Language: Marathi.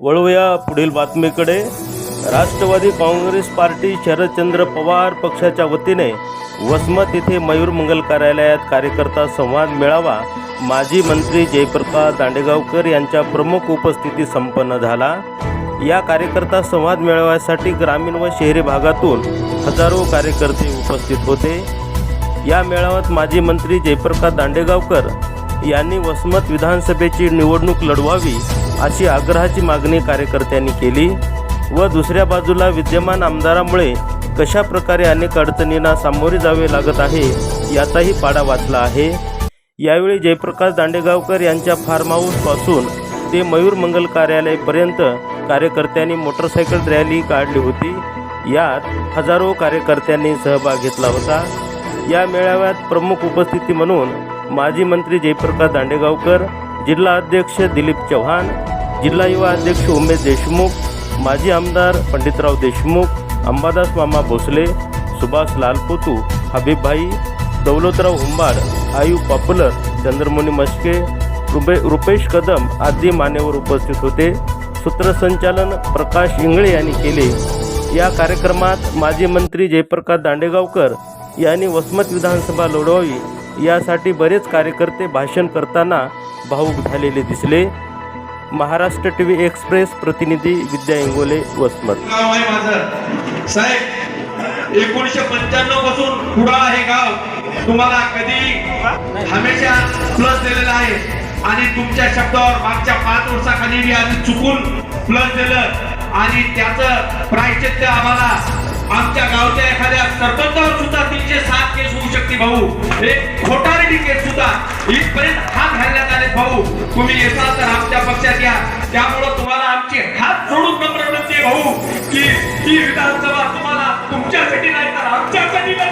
वळूया पुढील बातमीकडे. राष्ट्रवादी काँग्रेस पार्टी शरदचंद्र पवार पक्षाच्या वतीने वसमत येथे मयूर मंगल कार्यालयात कार्यकर्ता संवाद मेळावा माजी मंत्री जयप्रकाश दांडेगावकर यांच्या प्रमुख उपस्थिती संपन्न झाला. या कार्यकर्ता संवाद मेळाव्यासाठी ग्रामीण व शहरी भागातून हजारो कार्यकर्ते उपस्थित होते. या मेळाव्यात माजी मंत्री जयप्रकाश दांडेगावकर यांनी वसमत विधानसभेची निवडणूक लढवावी अशी आग्रहाची मागणी कार्यकर्त्यांनी केली व दुसऱ्या बाजूला विद्यमान आमदारामुळे कशा प्रकारे अनेक अडचणींना सामोरे जावे लागत आहे याचाही पाडा वाचला आहे. यावेळी जयप्रकाश दांडेगावकर यांच्या फार्म हाऊसपासून ते मयूर मंगल कार्यालयापर्यंत कार्यकर्त्यांनी मोटरसायकल रॅली काढली होती. यात हजारो कार्यकर्त्यांनी सहभाग घेतला होता. या मेळाव्यात प्रमुख उपस्थिती म्हणून माजी मंत्री जयप्रकाश दांडेगावकर जिल्हा अध्यक्ष दिलीप चव्हाण जिल्हा युवा अध्यक्ष उमेश देशमुख माजी आमदार पंडितराव देशमुख अंबादास मामा भोसले सुभाष लालपोतू हबीबभाई दौलतराव हुंबाड आयु पॉप्युलर चंद्रमुनी मस्के रुपे रुपेश कदम आदी मान्यवर उपस्थित होते. सूत्रसंचालन प्रकाश इंगळे यांनी केले. या कार्यक्रमात माजी मंत्री जयप्रकाश दांडेगावकर यांनी वसमत विधानसभा लढवावी यासाठी बरेच कार्यकर्ते भाषण करताना भाऊक झालेले दिसले. महाराष्ट्र टी व्ही एक्सप्रेस प्रतिनिधी विद्या इंगोले वसमत. गाव आहे माझं. साहेब पंच्याण्णवपासून पुढा हे गाव तुम्हाला कधी हमेशा प्लस दिलेला आहे. आणि तुमच्या शब्दावर मागच्या पाच वर्षाखाली मी आधी चुकून प्लस दिलं. आणि त्याचं प्रायचित्य आम्हाला आमच्या गावच्या एखाद्या सरपंचावर सुद्धा तीनशे सात केस होऊ शकते भाऊ. एक खोटारडी केस सुद्धा इथपर्यंत हात घालण्यात आले भाऊ. तुम्ही येसाल तर आमच्या पक्षात या. त्यामुळं तुम्हाला आमची हात जोडून नम्र विनंती भाऊ की ही विधानसभा तुम्हाला तुमच्यासाठी नाही तर आमच्यासाठी नाही.